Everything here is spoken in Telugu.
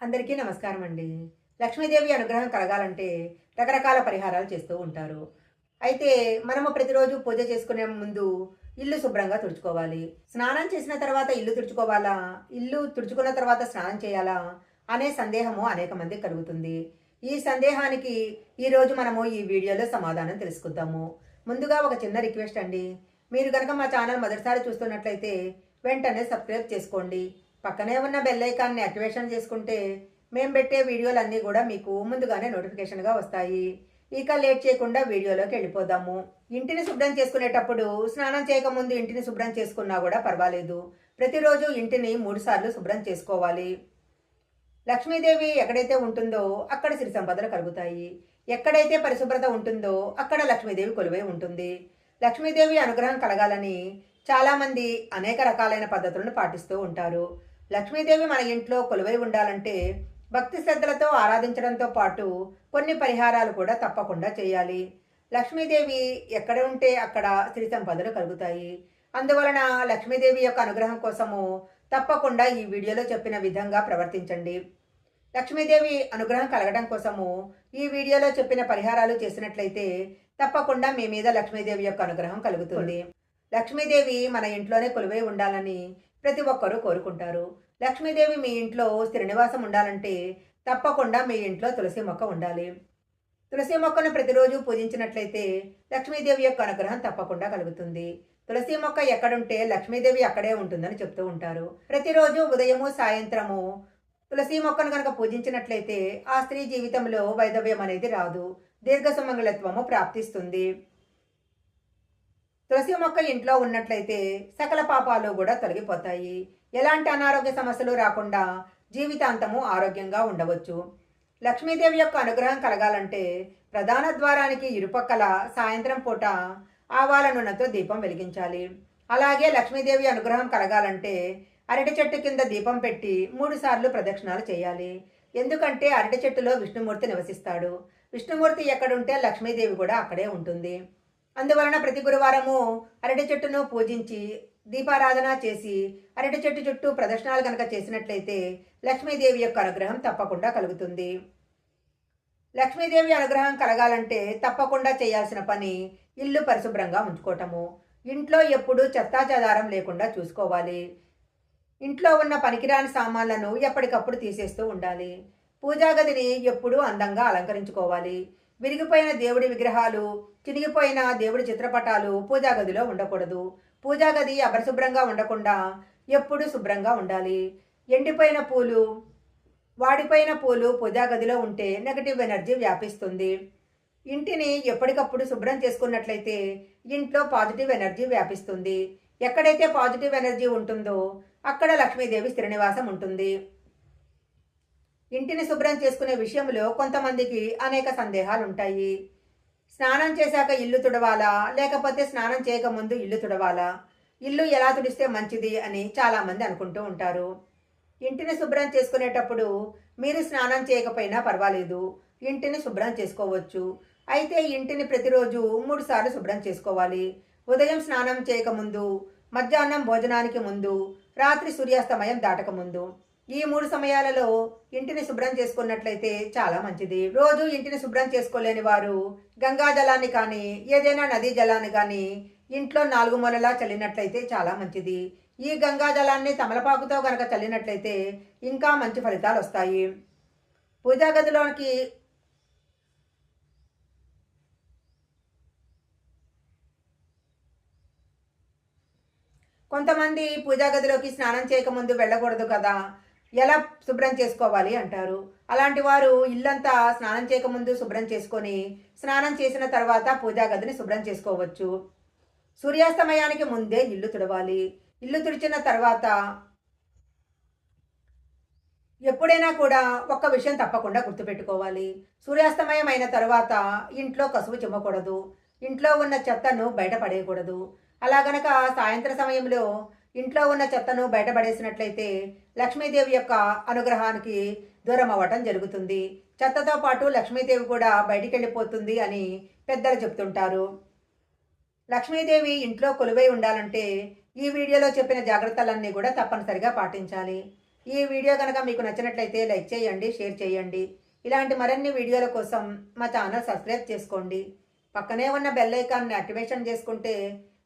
అందరికీ నమస్కారం అండి. లక్ష్మీదేవి అనుగ్రహం కలగాలంటే రకరకాల పరిహారాలు చేస్తూ ఉంటారు. అయితే మనము ప్రతిరోజు పూజ చేసుకునే ముందు ఇల్లు శుభ్రంగా తుడుచుకోవాలి. స్నానం చేసిన తర్వాత ఇల్లు తుడుచుకోవాలా? ఇల్లు తుడుచుకున్న తర్వాత స్నానం చేయాలా? అనే సందేహము అనేక మంది కలుగుతుంది. ఈ సందేహానికి ఈరోజు మనము ఈ వీడియోలో సమాధానం తెలుసుకుందాము. ముందుగా ఒక చిన్న రిక్వెస్ట్ అండి. మీరు కనుక మా ఛానల్ మొదటిసారి చూస్తున్నట్లయితే వెంటనే సబ్స్క్రైబ్ చేసుకోండి. పక్కనే ఉన్న బెల్ ఐకాన్ని యాక్టివేషన్ చేసుకుంటే మేము పెట్టే వీడియోలన్నీ కూడా మీకు ముందుగానే నోటిఫికేషన్గా వస్తాయి. ఇక లేట్ చేయకుండా వీడియోలోకి వెళ్ళిపోదాము. ఇంటిని శుభ్రం చేసుకునేటప్పుడు స్నానం చేయకముందు ఇంటిని శుభ్రం చేసుకున్నా కూడా పర్వాలేదు. ప్రతిరోజు ఇంటిని మూడుసార్లు శుభ్రం చేసుకోవాలి. లక్ష్మీదేవి ఎక్కడైతే ఉంటుందో అక్కడ సిరి సంపదలు కలుగుతాయి. ఎక్కడైతే పరిశుభ్రత ఉంటుందో అక్కడ లక్ష్మీదేవి కొలువై ఉంటుంది. లక్ష్మీదేవి అనుగ్రహం కలగాలని చాలామంది అనేక రకాలైన పద్ధతులను పాటిస్తూ ఉంటారు. లక్ష్మీదేవి మన ఇంట్లో కొలువై ఉండాలంటే భక్తి శ్రద్ధలతో ఆరాధించడంతో పాటు కొన్ని పరిహారాలు కూడా తప్పకుండా చేయాలి. లక్ష్మీదేవి ఎక్కడ ఉంటే అక్కడ శ్రీ సంపదలు కలుగుతాయి. అందువలన లక్ష్మీదేవి యొక్క అనుగ్రహం కోసము తప్పకుండా ఈ వీడియోలో చెప్పిన విధంగా ప్రవర్తించండి. లక్ష్మీదేవి అనుగ్రహం కలగడం కోసము ఈ వీడియోలో చెప్పిన పరిహారాలు చేసినట్లయితే తప్పకుండా మీ మీద లక్ష్మీదేవి యొక్క అనుగ్రహం కలుగుతుంది. లక్ష్మీదేవి మన ఇంట్లోనే కొలువై ఉండాలని ప్రతి ఒక్కరూ కోరుకుంటారు. లక్ష్మీదేవి మీ ఇంట్లో స్థిర నివాసం ఉండాలంటే తప్పకుండా మీ ఇంట్లో తులసి మొక్క ఉండాలి. తులసి మొక్కను ప్రతిరోజు పూజించినట్లయితే లక్ష్మీదేవి యొక్క అనుగ్రహం తప్పకుండా కలుగుతుంది. తులసి మొక్క ఎక్కడుంటే లక్ష్మీదేవి అక్కడే ఉంటుందని చెప్తూ ఉంటారు. ప్రతిరోజు ఉదయము సాయంత్రము తులసి మొక్కను కనుక పూజించినట్లయితే ఆ స్త్రీ జీవితంలో వైధవ్యం అనేది రాదు. దీర్ఘ సుమంగళత్వము ప్రాప్తిస్తుంది. తులసి మొక్క ఇంట్లో ఉన్నట్లయితే సకల పాపాలు కూడా తొలగిపోతాయి. ఎలాంటి అనారోగ్య సమస్యలు రాకుండా జీవితాంతము ఆరోగ్యంగా ఉండవచ్చు. లక్ష్మీదేవి యొక్క అనుగ్రహం కలగాలంటే ప్రధాన ద్వారానికి ఇరుపక్కల సాయంత్రం పూట ఆవాల నూనెతో దీపం వెలిగించాలి. అలాగే లక్ష్మీదేవి అనుగ్రహం కలగాలంటే అరటి చెట్టు కింద దీపం పెట్టి మూడుసార్లు ప్రదక్షిణాలు చేయాలి. ఎందుకంటే అరటి చెట్టులో విష్ణుమూర్తి నివసిస్తాడు. విష్ణుమూర్తి ఎక్కడుంటే లక్ష్మీదేవి కూడా అక్కడే ఉంటుంది. అందువలన ప్రతి గురువారము అరటి చెట్టును పూజించి దీపారాధన చేసి అరటి చెట్టు చుట్టూ ప్రదర్శనలు కనుక చేసినట్లయితే లక్ష్మీదేవి యొక్క అనుగ్రహం తప్పకుండా కలుగుతుంది. లక్ష్మీదేవి అనుగ్రహం కలగాలంటే తప్పకుండా చేయాల్సిన పని ఇల్లు పరిశుభ్రంగా ఉంచుకోవటము. ఇంట్లో ఎప్పుడూ చెత్తాచెదారం లేకుండా చూసుకోవాలి. ఇంట్లో ఉన్న పనికిరాని సామాన్లను ఎప్పటికప్పుడు తీసేస్తూ ఉండాలి. పూజా గదిని ఎప్పుడూ అందంగా అలంకరించుకోవాలి. విరిగిపోయిన దేవుడి విగ్రహాలు చినిగిపోయిన దేవుడి చిత్రపటాలు పూజా గదిలో ఉండకూడదు. పూజా గది అపరిశుభ్రంగా ఉండకుండా ఎప్పుడు శుభ్రంగా ఉండాలి. ఎండిపోయిన పూలు వాడిపోయిన పూలు పూజా గదిలో ఉంటే నెగటివ్ ఎనర్జీ వ్యాపిస్తుంది. ఇంటిని ఎప్పటికప్పుడు శుభ్రం చేసుకున్నట్లయితే ఇంట్లో పాజిటివ్ ఎనర్జీ వ్యాపిస్తుంది. ఎక్కడైతే పాజిటివ్ ఎనర్జీ ఉంటుందో అక్కడ లక్ష్మీదేవి స్థిరనివాసం ఉంటుంది. ఇంటిని శుభ్రం చేసుకునే విషయంలో కొంతమందికి అనేక సందేహాలు ఉంటాయి స్నానం చేశాక ఇల్లు తుడవాలా? లేకపోతే స్నానం చేయకముందు ఇల్లు తుడవాలా? ఇల్లు ఎలా తుడిస్తే మంచిది అని చాలామంది అనుకుంటూ ఉంటారు. ఇంటిని శుభ్రం చేసుకునేటప్పుడు మీరు స్నానం చేయకపోయినా పర్వాలేదు. ఇంటిని శుభ్రం చేసుకోవచ్చు. అయితే ఇంటిని ప్రతిరోజు మూడుసార్లు శుభ్రం చేసుకోవాలి. ఉదయం స్నానం చేయకముందు మధ్యాహ్నం భోజనానికి ముందు రాత్రి సూర్యాస్తమయం దాటకముందు. ఈ మూడు సమయాలలో ఇంటిని శుభ్రం చేసుకున్నట్లయితే చాలా మంచిది. రోజు ఇంటిని శుభ్రం చేసుకోలేని వారు గంగా జలాన్ని కానీ ఏదైనా నదీ జలాన్ని కానీ ఇంట్లో నాలుగు మూలలా చల్లినట్లయితే చాలా మంచిది. ఈ గంగా జలాన్ని తమలపాకుతో గనక చల్లినట్లయితే ఇంకా మంచి ఫలితాలు వస్తాయి. పూజా గదిలోనికి కొంతమంది పూజా గదిలోకి స్నానం చేయకముందు వెళ్ళకూడదు కదా. ఎలా శుభ్రం చేసుకోవాలి అంటారు? అలాంటి వారు ఇల్లంతా స్నానం చేయకముందు శుభ్రం చేసుకొని స్నానం చేసిన తర్వాత పూజా గదిని శుభ్రం చేసుకోవచ్చు. సూర్యాస్తమయానికి ముందే ఇల్లు తుడవాలి. ఇల్లు తుడిచిన తర్వాత ఎప్పుడైనా కూడా ఒక్క విషయం తప్పకుండా గుర్తుపెట్టుకోవాలి. సూర్యాస్తమయం అయిన తర్వాత ఇంట్లో కసువు చిమ్మకూడదు. ఇంట్లో ఉన్న చెత్తను బయటపడేయకూడదు అలా గనక సాయంత్ర సమయంలో ఇంట్లో ఉన్న చెత్తను బయటపడేసినట్లయితే లక్ష్మీదేవి యొక్క అనుగ్రహానికి దూరం అవ్వటం జరుగుతుంది. చెత్తతో పాటు లక్ష్మీదేవి కూడా బయటికి వెళ్ళిపోతుంది అని పెద్దలు చెప్తుంటారు. లక్ష్మీదేవి ఇంట్లో కొలువై ఉండాలంటే ఈ వీడియోలో చెప్పిన జాగ్రత్తలన్నీ కూడా తప్పనిసరిగా పాటించాలి. ఈ వీడియో కనుక మీకు నచ్చినట్లయితే లైక్ చేయండి షేర్ చేయండి. ఇలాంటి మరిన్ని వీడియోల కోసం మా ఛానల్ సబ్స్క్రైబ్ చేసుకోండి. పక్కనే ఉన్న బెల్ ఐకాన్ని యాక్టివేషన్ చేసుకుంటే